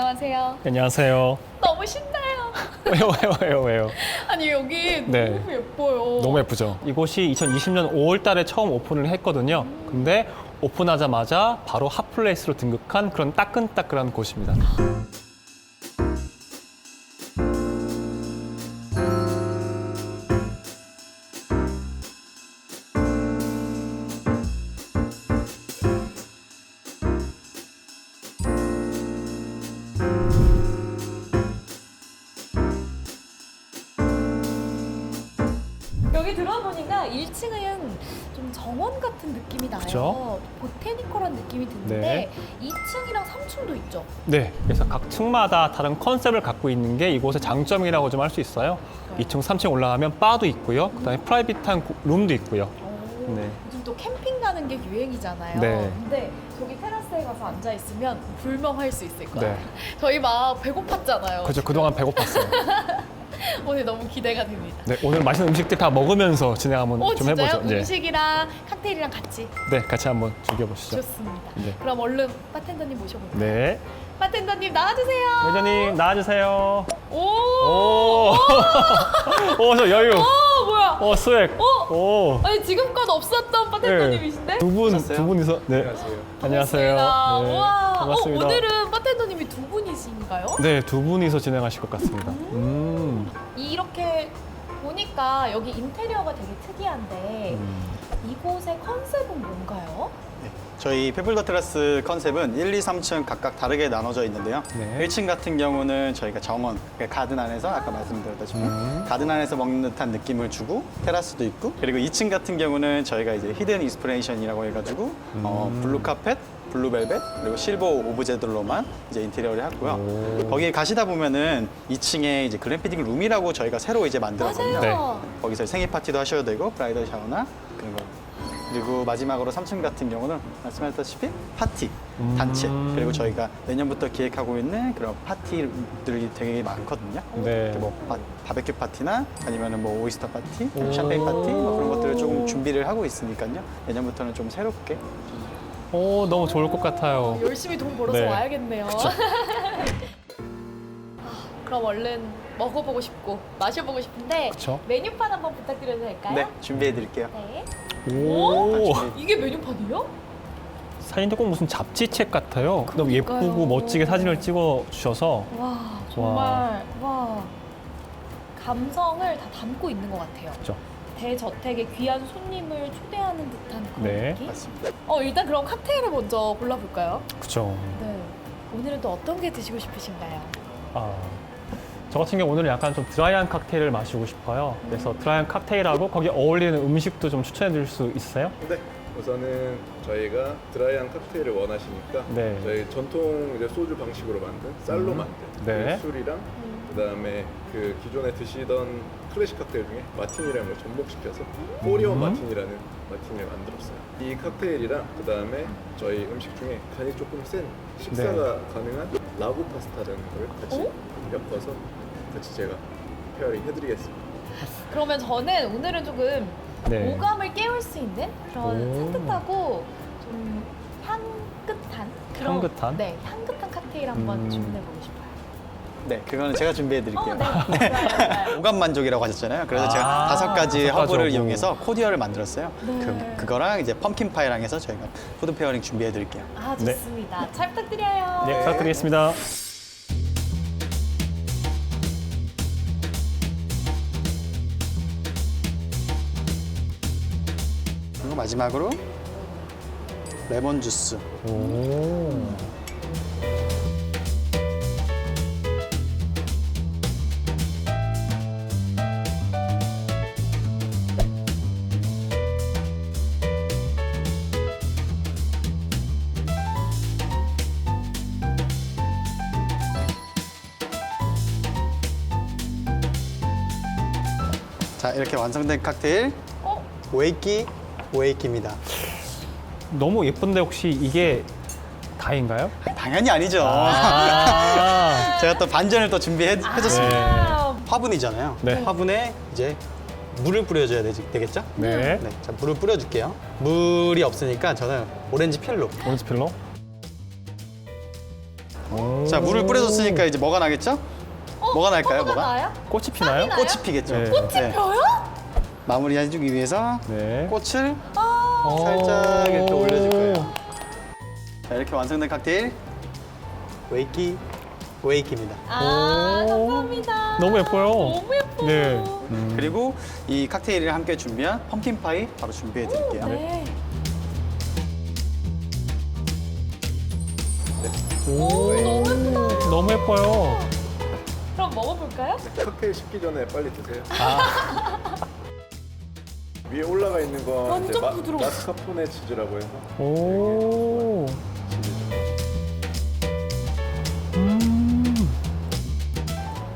안녕하세요. 안녕하세요. 너무 신나요. 왜요, 왜요, 왜요, 왜요? 아니 여기 네. 너무 예뻐요. 너무 예쁘죠? 이곳이 2020년 5월 달에 처음 오픈을 했거든요. 근데 오픈하자마자 바로 핫플레이스로 등극한 그런 따끈따끈한 곳입니다. 여기 들어보니까 1층은 좀 정원 같은 느낌이 나요. 그쵸? 보테니컬한 느낌이 드는데 네. 2층이랑 3층도 있죠. 네, 그래서 각 층마다 다른 컨셉을 갖고 있는 게 이곳의 장점이라고 좀 할 수 있어요. 네. 2층, 3층 올라가면 바도 있고요. 그다음에 프라이빗한 고- 룸도 있고요. 오, 네. 요즘 또 캠핑 가는 게 유행이잖아요. 네. 근데 저기 테라스에 가서 앉아 있으면 불멍할 수 있을 거예요. 네. 저희 막 배고팠잖아요. 그죠? 그동안 배고팠어요. 오늘 너무 기대가 됩니다. 네, 오늘 맛있는 음식들 다 먹으면서 진행 한번 오 좀 진짜요? 해보죠. 네. 음식이랑 칵테일이랑 같이 네, 같이 한번 즐겨보시죠. 좋습니다. 네. 그럼 얼른 바텐더님 모셔볼까요? 네. 바텐더님 나와주세요. 매저님 나와주세요. 오. 오, 오, 저 여유. 오 뭐야? 오, 스웩. 어? 오. 아니 지금껏 없었던 바텐더님이신데? 두 분, 오셨어요? 두 분이서. 네. 안녕하세요. 안녕하세요. 반갑습니다. 네, 우와. 반갑습니다. 어, 오늘은 바텐더님이 두 분이신가요? 네, 두 분이서 진행하실 것 같습니다. 음. 이렇게 보니까 여기 인테리어가 되게 특이한데 음. 이곳의 컨셉은 뭔가요? 네, 저희 페플더 테라스 컨셉은 1, 2, 3층 각각 다르게 나눠져 있는데요. 네. 1층 같은 경우는 저희가 정원, 그러니까 가든 안에서 아까 말씀드렸다시피 음. 가든 안에서 먹는 듯한 느낌을 주고 테라스도 있고 그리고 2층 같은 경우는 저희가 이제 히든 인스피레이션이라고 해가지고 어, 음. 블루 카펫, 블루 벨벳 그리고 실버 오브제들로만 이제 인테리어를 했고요. 오. 거기 가시다 보면은 2층에 이제 글램피딩 룸이라고 저희가 새로 이제 만들었거든요. 맞아요. 거기서 생일 파티도 하셔도 되고 브라이덜 샤워나 그런 거 그리고 마지막으로 3층 같은 경우는 말씀하셨다시피 파티 음. 단체 그리고 저희가 내년부터 기획하고 있는 그런 파티들이 되게 많거든요. 네. 뭐 바, 바베큐 파티나 아니면은 뭐 오이스터 파티, 오. 샴페인 파티 뭐 그런 것들을 조금 준비를 하고 있으니까요. 내년부터는 좀 새롭게 오, 너무 좋을 것 같아요. 열심히 돈 벌어서 네. 와야겠네요. 아, 그럼 얼른 먹어보고 싶고 마셔보고 싶은데 그쵸. 메뉴판 한번 부탁드려도 될까요? 네 준비해 드릴게요. 네. 오. 이게 메뉴판이에요? 사진도 꼭 무슨 잡지책 같아요. 너무 그러니까요. 예쁘고 멋지게 사진을 찍어 주셔서 와 정말 와 감성을 다 담고 있는 것 같아요. 그죠. 대저택에 귀한 손님을 초대하는 네. 느낌. 맞습니다. 어 일단 그럼 칵테일을 먼저 골라볼까요? 그죠. 네. 오늘은 또 어떤 게 드시고 싶으신가요? 아, 저 같은 경우 오늘은 약간 좀 드라이한 칵테일을 마시고 싶어요. 그래서 드라이한 칵테일하고 거기에 어울리는 음식도 좀 추천해 드릴 수 있어요? 네. 우선은 저희가 드라이한 칵테일을 원하시니까 네. 저희 전통 이제 소주 방식으로 만든 쌀로 음. 만든 네. 그 술이랑 그다음에 그 기존에 드시던 클래식 칵테일 중에 마티니라는 걸 접목시켜서 포리온 음. 마티니라는 마티니를 만들었어요. 이 칵테일이랑 그다음에 저희 음식 중에 간이 조금 센 식사가 네. 가능한 라구 파스타라는 걸 같이 오? 엮어서 같이 제가 페어링 해드리겠습니다. 그러면 저는 오늘은 조금 네. 오감을 깨울 수 있는 그런 오. 산뜻하고 좀 향긋한 그런 향긋한? 네 향긋한 칵테일 한번 음. 주문해 보고 싶어요. 네 그거는 제가 준비해 드릴게요. 어, 네. 좋아요. 오감 만족이라고 하셨잖아요. 그래서 아, 제가 다섯 가지 다섯 가지 허브를 허브. 이용해서 코디어를 만들었어요. 네. 그, 그거랑 이제 펌킨 파이랑 해서 저희가 푸드 페어링 준비해 드릴게요. 아 네. 좋습니다. 잘 부탁드려요. 네, 부탁드리겠습니다. 그리고 마지막으로 레몬 주스. 오. 이렇게 완성된 칵테일 어? 오에키 오에키입니다. 너무 예쁜데 혹시 이게 다인가요? 당연히 아니죠. 아. 제가 또 반전을 또 준비해 줬습니다. 아, 화분이잖아요. 네. 화분에 이제 물을 뿌려줘야 되지, 되겠죠? 네. 네, 자 물을 뿌려줄게요. 물이 없으니까 저는 오렌지 필로. 오렌지 필러. 오. 자, 물을 뿌려줬으니까 이제 뭐가 나겠죠? 뭐가 날까요? 뭐가? 나요? 꽃이 피나요? 나요? 꽃이 피겠죠. 네. 꽃이 펴요? 마무리 해주기 위해서 네. 꽃을 아, 살짝 이렇게 오. 올려줄 거예요. 자, 이렇게 완성된 칵테일 웨이키 웨이키입니다. 아 오. 감사합니다. 너무 예뻐요. 너무 예뻐요. 네. 음. 그리고 이 칵테일을 함께 준비한 펌킨 파이 바로 준비해 드릴게요. 네. 오, 너무 예쁘다. 너무 예뻐요. 먹어볼까요? 칵테일 식기 전에 빨리 드세요. 아, 위에 올라가 있는 건 완전 이제 마, 부드러워. 마스카포네 치즈라고 해서 오. 치즈죠. 음.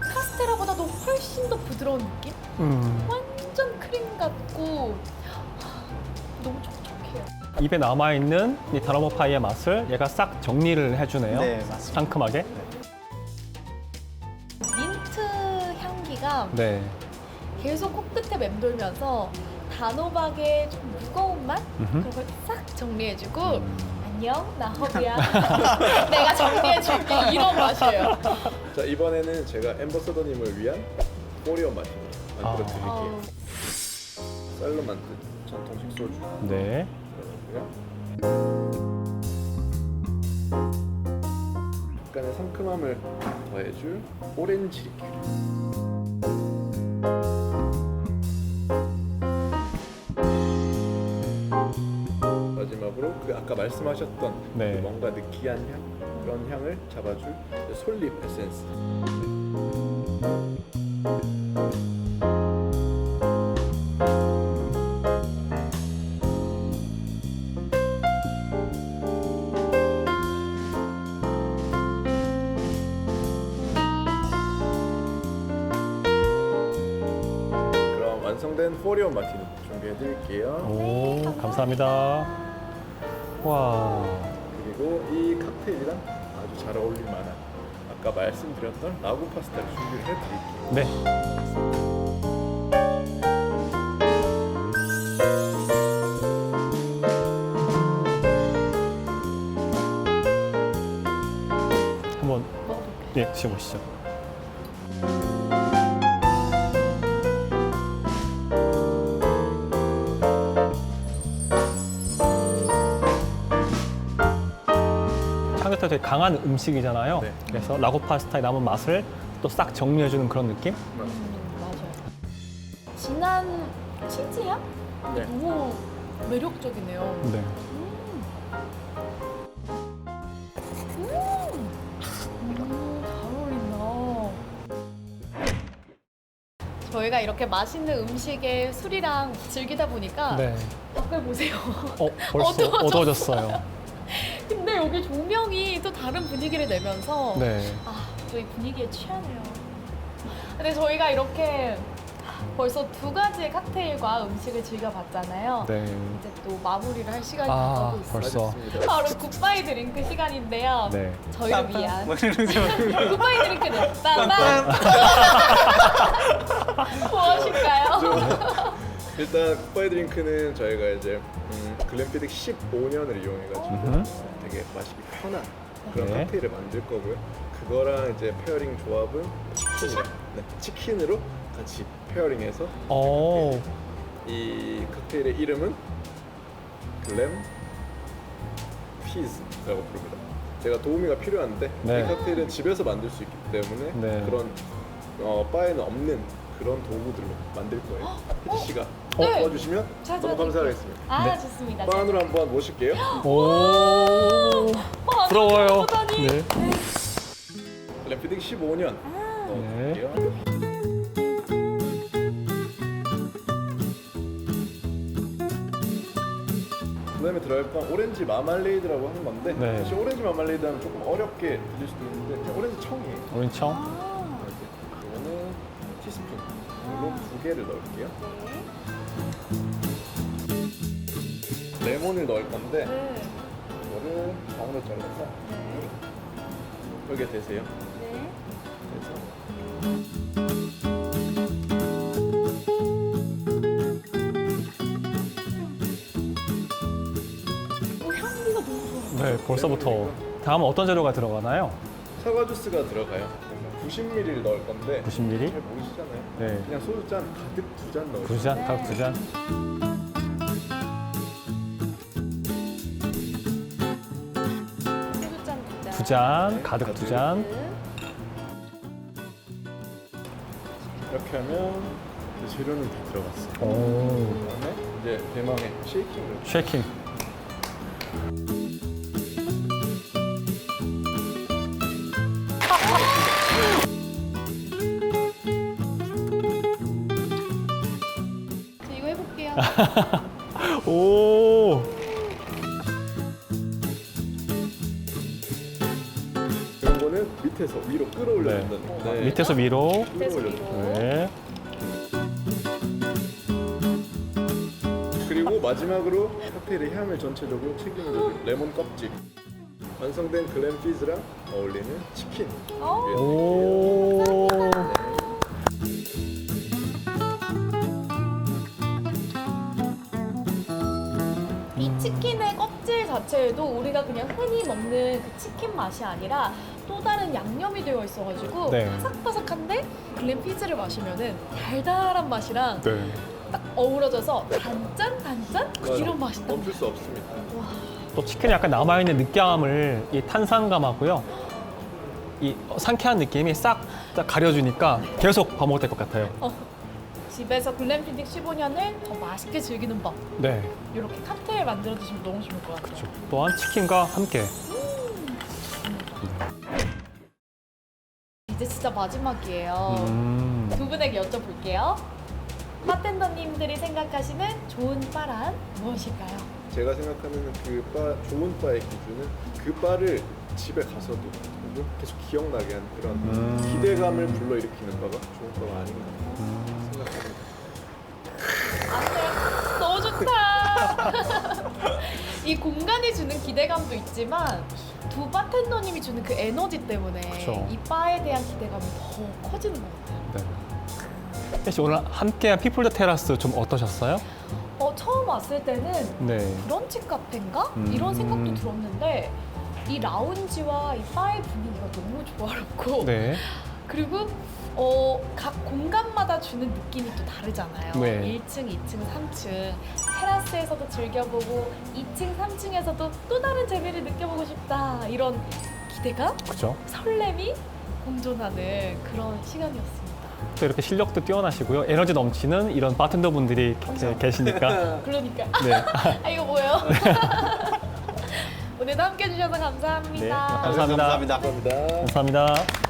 카스테라보다도 훨씬 더 부드러운 느낌? 음. 완전 크림 같고 하, 너무 촉촉해요. 입에 남아 있는 이 다르모 파이의 맛을 얘가 싹 정리를 해주네요. 네, 맞습니다. 상큼하게. 네. 계속 코끝에 맴돌면서 단호박의 좀 무거운 맛? 음흠. 그걸 싹 정리해주고 음. 안녕 나 허브야 내가 정리해줄게 이런 맛이에요 자 이번에는 제가 엠버서더님을 위한 코리안 마티니 만들어 드릴게요. 아우, 쌀로 만든 전통식 소주. 네. 약간의 상큼함을 더해줄 오렌지 리큐. 마지막으로 그 아까 말씀하셨던 네. 그 뭔가 느끼한 향 그런 향을 잡아줄 솔잎 에센스. 포리온 마티니 준비해 드릴게요. 오, 감사합니다. 와. 그리고 이 칵테일이랑 아주 잘 어울릴 만한 아까 말씀드렸던 라구 파스타를 준비를 해드릴게요. 네. 한번 예, 드셔보시죠. 향긋하게 되게 강한 음식이잖아요. 네. 그래서 라고 파스타의 남은 맛을 또 싹 정리해주는 그런 느낌? 음, 맞아요 진한 치즈향? 네. 너무 매력적이네요 네. 음, 잘 어울린다. 저희가 이렇게 맛있는 음식에 술이랑 즐기다 보니까 네. 밖을 보세요. 어, 벌써 어두워졌어. 어두워졌어요. 근데 여기 조명이 또 다른 분위기를 내면서 네. 아, 저희 분위기에 취하네요. 근데 저희가 이렇게 벌써 두 가지의 칵테일과 음식을 즐겨봤잖아요. 네. 이제 또 마무리를 할 시간이 아, 다가오고 있어요. 벌써. 바로 굿바이 드링크 시간인데요. 네. 저희를 위한 뭐 이러면서 굿바이 드링크는 빰빰 무엇일까요? 일단 굿바이 드링크는 저희가 이제 음, 글램피딕 15년을 이용해가지고 음흠. 되게 마시기 편한 그런 네. 칵테일을 만들 거고요. 그거랑 이제 페어링 조합은 치킨이랑 네, 치킨으로 같이 페어링해서 오. 이 칵테일의 이름은 글램 피즈라고 부릅니다. 제가 도우미가 필요한데 네. 이 칵테일은 집에서 만들 수 있기 때문에 네. 그런 어, 바에는 없는 그런 도구들로 만들 거예요. 피지 씨가 네. 도와주시면 잘 너무 도와드릴게요. 감사하겠습니다. 아 네. 좋습니다. 바 안으로 한번 모실게요. 오. 부러워요. 네. 램피딩 15년 넣어드릴게요. 그다음에 들어갈 건 오렌지 마말레이드라고 하는 건데 네. 사실 오렌지 마말레이드 하면 조금 어렵게 들릴 수도 있는데 그냥 오렌지 청이에요. 오른청. 아, 이거는 티스푼으로 두 개를 넣을게요. 레몬을 넣을 건데 네. 이거를 반으로 잘라서 네. 여기에 대세요. 네. 그래서 어, 향기가 너무 좋아. 네, 벌써부터. 다음은 어떤 재료가 들어가나요? 사과 주스가 들어가요. 90ml 넣을 건데 90ml? 잘 모르시잖아요. 네. 그냥 소주 잔 가득 두 잔 넣으세요. 두 잔, 네. 각두 잔. 소주잔 두 잔. 두 잔, 가득 두 잔. 이렇게 하면 이제 재료는 다 들어갔어요. 오. 그다음에 이제 대망의 쉐이킹을 쉐이킹. 오. 이런 거는 밑에서 위로 끌어올려 네. 준다는 거. 밑에서 위로. 밑에서 끌어올려 위로. 네. 그리고 마지막으로 칵테일의 향을 전체적으로 책임져줄 레몬 껍질. 완성된 글램 피즈랑 어울리는 치킨. 어? 오. 치킨의 껍질 자체에도 우리가 그냥 흔히 먹는 그 치킨 맛이 아니라 또 다른 양념이 되어 있어가지고 네. 바삭바삭한데 글램 피즈를 마시면은 달달한 맛이랑 네. 딱 어우러져서 단짠 단짠 이런 맛이 딱 멈출 수 없습니다. 또 치킨에 약간 남아있는 느끼함을 이 탄산감하고요. 이 상쾌한 느낌이 싹다 가려주니까 계속 밥 먹을 것 같아요. 어, 집에서 글램피딩 15년을 더 맛있게 즐기는 법 네. 이렇게 칵테일 만들어 드시면 너무 좋을 것 같아요. 그렇죠. 또한 치킨과 함께. 이제 진짜 마지막이에요. 음. 두 분에게 여쭤볼게요. 바텐더님들이 생각하시는 좋은 바란 무엇일까요? 제가 생각하는 그 바, 좋은 바의 기준은 그 바를 집에 가서도 그리고 계속 기억나게 하는 그런 음. 기대감을 불러일으키는 바가 좋은 바가 아닌가 음. 생각합니다. 안돼 너무 좋다. 이 공간이 주는 기대감도 있지만 두 바텐더님이 주는 그 에너지 때문에 그쵸. 이 바에 대한 기대감이 더 커지는 것 같아요. 네. 혜씨 오늘 함께한 피플 더 테라스 좀 어떠셨어요? 어, 처음 왔을 때는 네. 브런치 카페인가? 음. 이런 생각도 들었는데 이 라운지와 이 바의 분위기가 너무 조화롭고 네. 그리고 어, 각 공간마다 주는 느낌이 또 다르잖아요. 네. 1층, 2층, 3층 테라스에서도 즐겨보고 2층, 3층에서도 또 다른 재미를 느껴보고 싶다 이런 기대감, 그죠? 설렘이 공존하는 그런 시간이었습니다. 또 이렇게 실력도 뛰어나시고요. 에너지 넘치는 이런 바텐더 분들이 게- 계시니까. 그러니까 네. 아 이거 뭐예요? 오늘도 함께 해주셔서 감사합니다. 네, 감사합니다. 감사합니다. 감사합니다. 감사합니다.